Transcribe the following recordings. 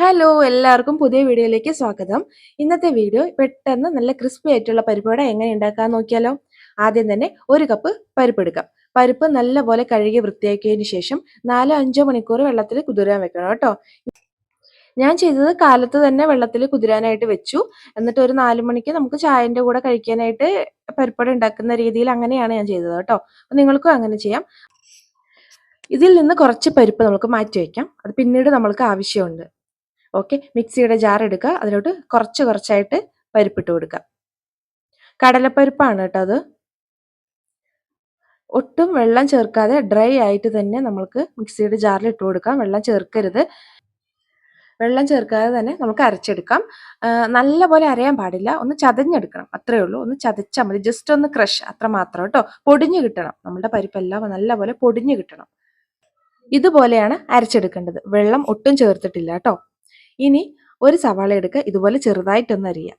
Hello എല്ലാവർക്കും പുതിയ വീഡിയോയിലേക്ക് സ്വാഗതം. ഇന്നത്തെ വീഡിയോ പെട്ടെന്ന് നല്ല ക്രിസ്പി ആയിട്ടുള്ള പരിപ്പുവട എങ്ങനെ ഉണ്ടാക്കാൻ നോക്കിയാലോ? ആദ്യം തന്നെ ഒരു കപ്പ് പരിപ്പ് എടുക്കാം. പരിപ്പ് നല്ലപോലെ കഴുകി വൃത്തിയാക്കിയതിന് ശേഷം നാലോ അഞ്ചോ മണിക്കൂർ വെള്ളത്തിൽ കുതിരാൻ വെക്കണം കേട്ടോ. ഞാൻ ചെയ്തത് കാലത്ത് തന്നെ വെള്ളത്തിൽ കുതിരാനായിട്ട് വെച്ചു. എന്നിട്ട് ഒരു നാല് മണിക്ക് നമുക്ക് ചായന്റെ കൂടെ കഴിക്കാനായിട്ട് പരിപ്പട ഉണ്ടാക്കുന്ന രീതിയിൽ അങ്ങനെയാണ് ഞാൻ ചെയ്തത് കേട്ടോ. നിങ്ങൾക്കും അങ്ങനെ ചെയ്യാം. ഇതിൽ നിന്ന് കുറച്ച് പരിപ്പ് നമുക്ക് മാറ്റി വയ്ക്കാം. അത് പിന്നീട് നമ്മൾക്ക് ആവശ്യമുണ്ട്. ഓക്കെ. മിക്സിയുടെ ജാർ എടുക്കുക അതിലോട്ട് കുറച്ച് കുറച്ചായിട്ട് പരിപ്പിട്ട് കൊടുക്കുക കടലപ്പരിപ്പാണ് കേട്ടോ അത്. ഒട്ടും വെള്ളം ചേർക്കാതെ ഡ്രൈ ആയിട്ട് തന്നെ നമ്മൾക്ക് മിക്സിയുടെ ജാറിൽ ഇട്ട് കൊടുക്കാം. വെള്ളം ചേർക്കരുത്. വെള്ളം ചേർക്കാതെ തന്നെ നമുക്ക് അരച്ചെടുക്കാം. നല്ല പോലെ അരയാൻ പാടില്ല. ഒന്ന് ചതഞ്ഞെടുക്കണം. അത്രയേ ഉള്ളൂ. ഒന്ന് ചതച്ചാൽ മതി. ജസ്റ്റ് ഒന്ന് ക്രഷ്. അത്ര മാത്രം കേട്ടോ. പൊടിഞ്ഞു കിട്ടണം. നമ്മുടെ പരിപ്പെല്ലാം നല്ല പോലെ പൊടിഞ്ഞു കിട്ടണം. ഇതുപോലെയാണ് അരച്ചെടുക്കേണ്ടത്. വെള്ളം ഒട്ടും ചേർത്തിട്ടില്ല കേട്ടോ. ഇനി ഒരു സവാള എടുക്കുക ഇതുപോലെ ചെറുതായിട്ടൊന്ന് അരിയുക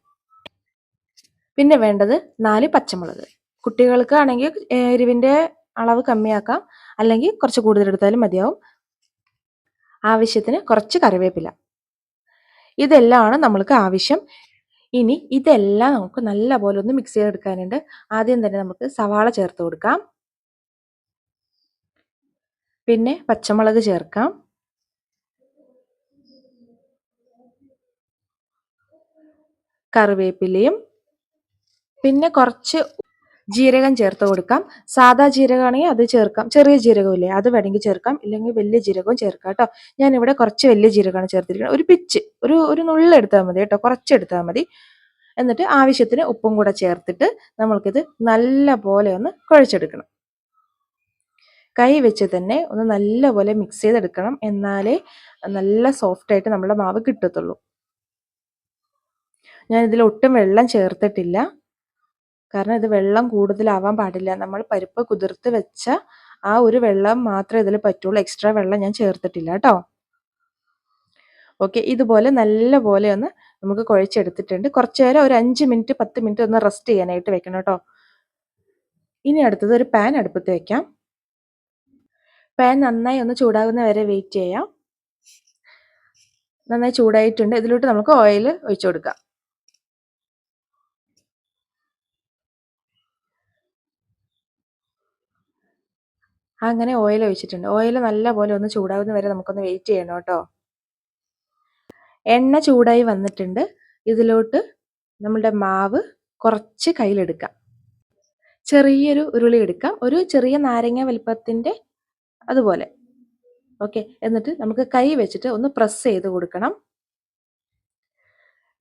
പിന്നെ വേണ്ടത് നാല് പച്ചമുളക്. കുട്ടികൾക്ക് ആണെങ്കിൽ എരിവിന്റെ അളവ് കമ്മിയാക്കാം. അല്ലെങ്കിൽ കുറച്ച് കൂടുതൽ എടുത്താലും മതിയാവും. ആവശ്യത്തിന് കുറച്ച് കറിവേപ്പില. ഇതെല്ലാമാണ് നമ്മൾക്ക് ആവശ്യം. ഇനി ഇതെല്ലാം നമുക്ക് നല്ല പോലെ ഒന്ന് മിക്സ് ചെയ്തെടുക്കാനുണ്ട്. ആദ്യം തന്നെ നമുക്ക് സവാള ചേർത്ത് കൊടുക്കാം. പിന്നെ പച്ചമുളക് ചേർക്കാം. കറിവേപ്പിലയും പിന്നെ കുറച്ച് ജീരകം ചേർത്ത് കൊടുക്കാം. സാധാ ജീരകമാണെങ്കിൽ അത് ചേർക്കാം. ചെറിയ ജീരകമില്ലേ അത് വേണമെങ്കിൽ ചേർക്കാം. ഇല്ലെങ്കിൽ വലിയ ജീരകവും ചേർക്കാം കേട്ടോ. ഞാനിവിടെ കുറച്ച് വലിയ ജീരകമാണ് ചേർത്തിരിക്കുന്നത്. ഒരു പിച്ച് ഒരു ഒരു നുള്ളെടുത്താൽ മതി കേട്ടോ. കുറച്ചെടുത്താൽ മതി. എന്നിട്ട് ആവശ്യത്തിന് ഉപ്പും കൂടെ ചേർത്തിട്ട് നമ്മൾക്കിത് നല്ല പോലെ ഒന്ന് കുഴച്ചെടുക്കണം. കൈ വെച്ച് തന്നെ ഒന്ന് നല്ല പോലെ മിക്സ് ചെയ്തെടുക്കണം. എന്നാലേ നല്ല സോഫ്റ്റായിട്ട് നമ്മുടെ മാവ് കിട്ടത്തുള്ളൂ. ഞാൻ ഇതിൽ ഒട്ടും വെള്ളം ചേർത്തിട്ടില്ല. കാരണം ഇത് വെള്ളം കൂടുതലാവാൻ പാടില്ല. നമ്മൾ പരിപ്പ് കുതിർത്ത് വെച്ച ആ ഒരു വെള്ളം മാത്രമേ ഇതിൽ പറ്റുള്ളൂ. എക്സ്ട്രാ വെള്ളം ഞാൻ ചേർത്തിട്ടില്ല കേട്ടോ. ഓക്കെ ഇതുപോലെ നല്ല പോലെ ഒന്ന് നമുക്ക് കുഴച്ചെടുത്തിട്ടുണ്ട്. കുറച്ച് നേരം ഒരു അഞ്ച് മിനിറ്റ് പത്ത് മിനിറ്റ് ഒന്ന് റെസ്റ്റ് ചെയ്യാനായിട്ട് വെക്കണം കേട്ടോ. ഇനി അടുത്തത് ഒരു പാൻ അടുപ്പത്ത് വെക്കാം. പാൻ നന്നായി ഒന്ന് ചൂടാകുന്ന വരെ വെയിറ്റ് ചെയ്യാം. നന്നായി ചൂടായിട്ടുണ്ട്. ഇതിലോട്ട് നമുക്ക് ഓയിൽ ഒഴിച്ചു കൊടുക്കാം. അങ്ങനെ ഓയിൽ ഒഴിച്ചിട്ടുണ്ട്. ഓയിൽ നല്ലപോലെ ഒന്ന് ചൂടാകുന്ന വരെ നമുക്കൊന്ന് വെയിറ്റ് ചെയ്യണം കേട്ടോ. എണ്ണ ചൂടായി വന്നിട്ടുണ്ട്. ഇതിലോട്ട് നമ്മളുടെ മാവ് കുറച്ച് കയ്യിലെടുക്കാം. ചെറിയൊരു ഉരുളി എടുക്കാം. ഒരു ചെറിയ നാരങ്ങ വലിപ്പത്തിന്റെ അതുപോലെ. ഓക്കെ എന്നിട്ട് നമുക്ക് കൈ വെച്ചിട്ട് ഒന്ന് പ്രസ് ചെയ്ത് കൊടുക്കണം.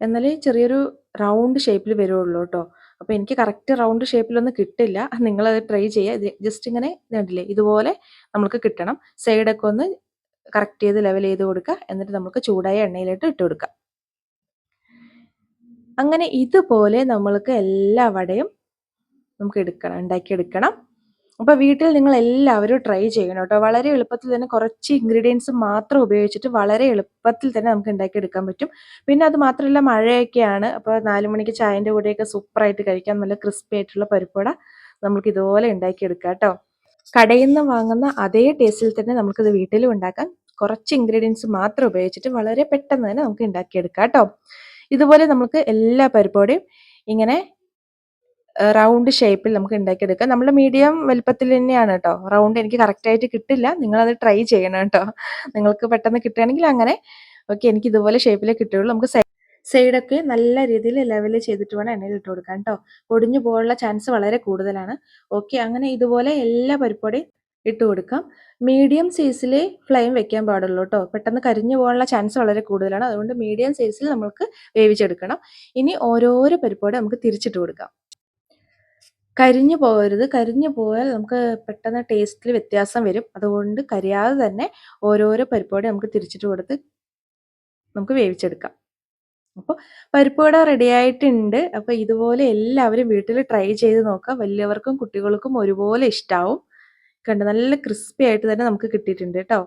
എന്നാലേ ചെറിയൊരു റൗണ്ട് ഷേപ്പിൽ വരുള്ളൂ കേട്ടോ. അപ്പോൾ എനിക്ക് കറക്റ്റ് റൗണ്ട് ഷേപ്പിലൊന്നും കിട്ടില്ല. നിങ്ങളത് ട്രൈ ചെയ്യുക ജസ്റ്റ് ഇങ്ങനെ കണ്ടില്ലേ? ഇതുപോലെ നമുക്ക് കിട്ടണം. സൈഡൊക്കെ ഒന്ന് കറക്റ്റ് ചെയ്ത് ലെവൽ ചെയ്ത് കൊടുക്കുക എന്നിട്ട് നമുക്ക് ചൂടായ എണ്ണയിലിട്ട് ഇട്ട് കൊടുക്കുക അങ്ങനെ ഇതുപോലെ നമ്മൾക്ക് എല്ലാ വടയും നമുക്ക് എടുക്കണം ഉണ്ടാക്കിയെടുക്കണം. അപ്പോൾ വീട്ടിൽ നിങ്ങൾ എല്ലാവരും ട്രൈ ചെയ്യണം കേട്ടോ വളരെ എളുപ്പത്തിൽ തന്നെ കുറച്ച് ഇൻഗ്രീഡിയൻസ് മാത്രം ഉപയോഗിച്ചിട്ട് വളരെ എളുപ്പത്തിൽ തന്നെ നമുക്ക് ഉണ്ടാക്കിയെടുക്കാൻ പറ്റും. പിന്നെ അത് മാത്രമല്ല മഴയൊക്കെയാണ്. അപ്പോൾ നാല് മണിക്ക് ചായന്റെ കൂടെയൊക്കെ സൂപ്പറായിട്ട് കഴിക്കാൻ നല്ല ക്രിസ്പി ആയിട്ടുള്ള പരിപ്പുവട നമുക്ക് ഇതുപോലെ ഉണ്ടാക്കിയെടുക്കാം കേട്ടോ കടയിൽ നിന്ന് വാങ്ങുന്ന അതേ ടേസ്റ്റിൽ തന്നെ നമുക്കിത് വീട്ടിലും ഉണ്ടാക്കാം. കുറച്ച് ഇൻഗ്രീഡിയൻസ് മാത്രം ഉപയോഗിച്ചിട്ട് വളരെ പെട്ടെന്ന് തന്നെ നമുക്ക് ഉണ്ടാക്കിയെടുക്കാം കേട്ടോ ഇതുപോലെ നമുക്ക് എല്ലാ പരിപ്പോടെയും ഇങ്ങനെ റൗണ്ട് ഷേപ്പിൽ നമുക്ക് ഉണ്ടാക്കിയെടുക്കാം. നമ്മുടെ മീഡിയം വലുപ്പത്തിൽ തന്നെയാണ് കേട്ടോ റൗണ്ട് എനിക്ക് കറക്റ്റായിട്ട് കിട്ടില്ല. നിങ്ങളത് ട്രൈ ചെയ്യണം കേട്ടോ നിങ്ങൾക്ക് പെട്ടെന്ന് കിട്ടുകയാണെങ്കിൽ അങ്ങനെ. ഓക്കെ എനിക്ക് ഇതുപോലെ ഷേപ്പിലേ കിട്ടുകയുള്ളൂ. നമുക്ക് സൈഡൊക്കെ നല്ല രീതിയിൽ ലെവൽ ചെയ്തിട്ട് വേണം എണ്ണയിൽ ഇട്ട് കൊടുക്കാൻ കേട്ടോ പൊടിഞ്ഞു പോകാനുള്ള ചാൻസ് വളരെ കൂടുതലാണ്. ഓക്കെ അങ്ങനെ ഇതുപോലെ എല്ലാ പരിപ്പോടെയും ഇട്ട് കൊടുക്കാം. മീഡിയം സൈസിൽ ഫ്ലെയിം വെക്കാൻ പാടുള്ളൂ കേട്ടോ പെട്ടെന്ന് കരിഞ്ഞു പോകാനുള്ള ചാൻസ് വളരെ കൂടുതലാണ്. അതുകൊണ്ട് മീഡിയം സൈസിൽ നമുക്ക് വേവിച്ചെടുക്കണം. ഇനി ഓരോരോ പരിപ്പോടെ നമുക്ക് തിരിച്ചിട്ട് കൊടുക്കാം. കരിഞ്ഞു പോകരുത്. കരിഞ്ഞു പോയാൽ നമുക്ക് പെട്ടെന്ന് ടേസ്റ്റിൽ വ്യത്യാസം വരും. അതുകൊണ്ട് കരിയാതെ തന്നെ ഓരോരോ പരിപ്പുവട നമുക്ക് തിരിച്ചിട്ട് കൊടുത്ത് നമുക്ക് വേവിച്ചെടുക്കാം. അപ്പോൾ പരിപ്പുവട റെഡിയായിട്ടുണ്ട്. അപ്പോൾ ഇതുപോലെ എല്ലാവരും വീട്ടിൽ ട്രൈ ചെയ്ത് നോക്കുക. വലിയവർക്കും കുട്ടികൾക്കും ഒരുപോലെ ഇഷ്ടാവും. കണ്ട്? നല്ല ക്രിസ്പി ആയിട്ട് തന്നെ നമുക്ക് കിട്ടിയിട്ടുണ്ട് കേട്ടോ.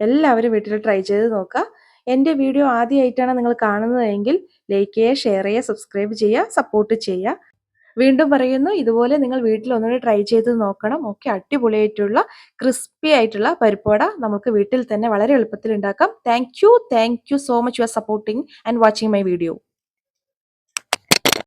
എല്ലാവരും വീട്ടിൽ ട്രൈ ചെയ്ത് നോക്കുക. എന്റെ വീഡിയോ ആദ്യമായിട്ടാണ് നിങ്ങൾ കാണുന്നതെങ്കിൽ ലൈക്ക് ചെയ്യുക ഷെയർ ചെയ്യുക സബ്സ്ക്രൈബ് ചെയ്യുക സപ്പോർട്ട് ചെയ്യുക. വീണ്ടും പറയുന്നു ഇതുപോലെ നിങ്ങൾ വീട്ടിൽ ഒന്നുകൂടി ട്രൈ ചെയ്ത് നോക്കണം. ഒക്കെ അടിപൊളിയായിട്ടുള്ള ക്രിസ്പി ആയിട്ടുള്ള പരിപ്പുവട നമുക്ക് വീട്ടിൽ തന്നെ വളരെ എളുപ്പത്തിൽ ഉണ്ടാക്കാം. Thank you thank you so much you are supporting and watching my video